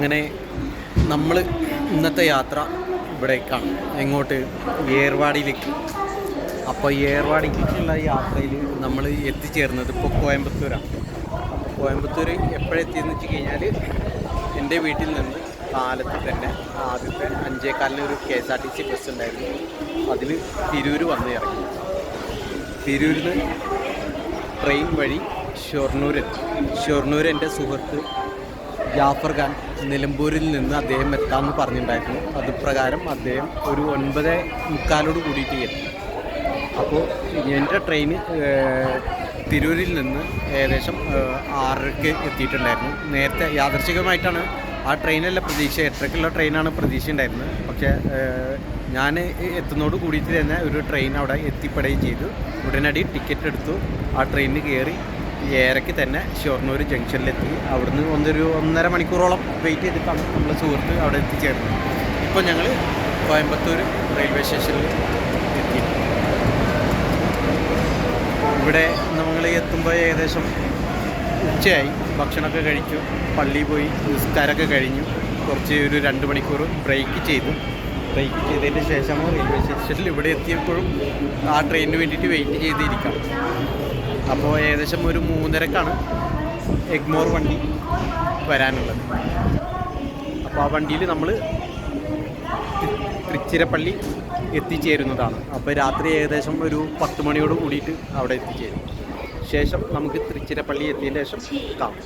അങ്ങനെ നമ്മൾ ഇന്നത്തെ യാത്ര ഇവിടേക്കാണ്. എങ്ങോട്ട്? ഏർവാടിയിലേക്ക്. അപ്പോൾ ഏർവാടിക്കുള്ള യാത്രയിൽ നമ്മൾ എത്തിച്ചേർന്നത് ഇപ്പോൾ കോയമ്പത്തൂരാണ്. കോയമ്പത്തൂർ എപ്പോഴെത്തിയെന്ന് വെച്ച് കഴിഞ്ഞാൽ എന്റെ വീട്ടിൽ നിന്ന് കാലത്ത് തന്നെ ആദ്യത്തെ അഞ്ചേക്കാലിന് ഒരു K S R T C bus ഉണ്ടായിരുന്നു. അതിൽ തിരൂർ വന്ന് ഇറങ്ങി. തിരൂരിൽ നിന്ന് ട്രെയിൻ വഴി ഷൊർണൂർ ഷൊർണൂർ എന്റെ സുഹൃത്ത് ജാഫർ ഖാൻ നിലമ്പൂരിൽ നിന്ന് അദ്ദേഹം എത്താമെന്ന് പറഞ്ഞിട്ടുണ്ടായിരുന്നു. അതുപ്രകാരം അദ്ദേഹം ഒരു ഒൻപത് മുക്കാലോട് കൂടിയിട്ട് എത്തി. അപ്പോൾ എന്റെ ട്രെയിൻ തിരൂരിൽ നിന്ന് ഏകദേശം ആറരയ്ക്ക് എത്തിയിട്ടുണ്ടായിരുന്നു. നേരത്തെ യാദർശികമായിട്ടാണ് ആ ട്രെയിനല്ല പ്രതീക്ഷ എട്ടരക്കുള്ള ട്രെയിനാണ് പ്രതീക്ഷ ഉണ്ടായിരുന്നത് പക്ഷേ ഞാൻ എത്തുന്നതോട് കൂടിയിട്ട് തന്നെ ഒരു ട്രെയിൻ അവിടെ എത്തിപ്പെടുകയും ചെയ്തു. ഉടനടി ടിക്കറ്റ് എടുത്തു. ആ ട്രെയിനിൽ കയറി ഏറയ്ക്ക് തന്നെ ഷൊർണൂർ ജംഗ്ഷനിലെത്തി. അവിടുന്ന് ഒന്നൊരു ഒന്നര മണിക്കൂറോളം വെയിറ്റ് ചെയ്തിട്ടാണ് നമ്മൾ സുഹൃത്ത് അവിടെ എത്തിച്ചേർന്നത്. ഇപ്പോൾ ഞങ്ങൾ കോയമ്പത്തൂർ റെയിൽവേ സ്റ്റേഷനിൽ എത്തി ഇവിടെ നമ്മൾ എത്തുമ്പോൾ ഏകദേശം ഉച്ചയായി. ഭക്ഷണമൊക്കെ കഴിച്ചു. പള്ളിയിൽ പോയി. നിസ്കാരമൊക്കെ കഴിഞ്ഞു. കുറച്ച് ഒരു രണ്ട് മണിക്കൂർ ബ്രേക്ക് ചെയ്തു. ബ്രേക്ക് ചെയ്തതിന് ശേഷം റെയിൽവേ സ്റ്റേഷനിൽ ഇവിടെ എത്തിയപ്പോഴും ആ ട്രെയിനിന് വേണ്ടിയിട്ട് വെയിറ്റ് ചെയ്തിരിക്കാം അപ്പോൾ ഏകദേശം ഒരു മൂന്നരക്കാണ് എഗ്മോർ വണ്ടി വരാനുള്ളത്. അപ്പോൾ ആ വണ്ടിയിൽ നമ്മൾ തൃച്ചിരപ്പള്ളി എത്തിച്ചേരുന്നതാണ്. അപ്പോൾ രാത്രി ഏകദേശം ഒരു പത്ത് മണിയോട് കൂടിയിട്ട് അവിടെ എത്തിച്ചേരും. ശേഷം നമുക്ക് തൃച്ചിരപ്പള്ളി എത്തിയതിന് ശേഷം കാണാം.